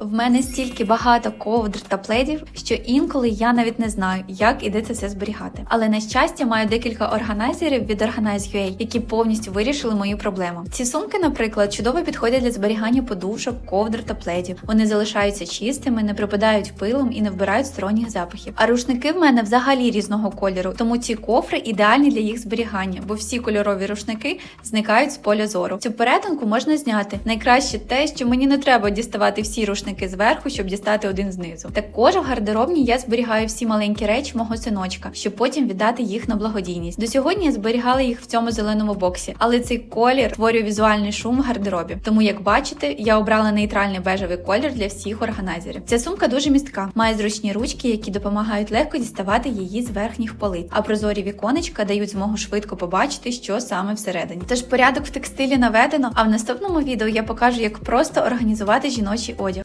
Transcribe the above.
В мене стільки багато ковдр та пледів, що інколи я навіть не знаю, як іде це все зберігати. Але на щастя, маю декілька органайзерів від Organize.ua, які повністю вирішили мою проблему. Ці сумки, наприклад, чудово підходять для зберігання подушок, ковдр та пледів. Вони залишаються чистими, не припадають пилом і не вбирають сторонніх запахів. А рушники в мене взагалі різного кольору, тому ці кофри ідеальні для їх зберігання, бо всі кольорові рушники зникають з поля зору. Цю перетинку можна зняти. Найкраще те, що мені не треба діставати всі рушники зверху, щоб дістати один знизу. Також в гардеробні я зберігаю всі маленькі речі мого синочка, щоб потім віддати їх на благодійність. До сьогодні я зберігала їх в цьому зеленому боксі, але цей колір створює візуальний шум в гардеробі. Тому, як бачите, я обрала нейтральний бежевий колір для всіх органайзерів. Ця сумка дуже містка, має зручні ручки, які допомагають легко діставати її з верхніх полиць, а прозорі віконечка дають змогу швидко побачити, що саме всередині. Тож порядок в текстилі наведено. А в наступному відео я покажу, як просто організувати жіночий одяг.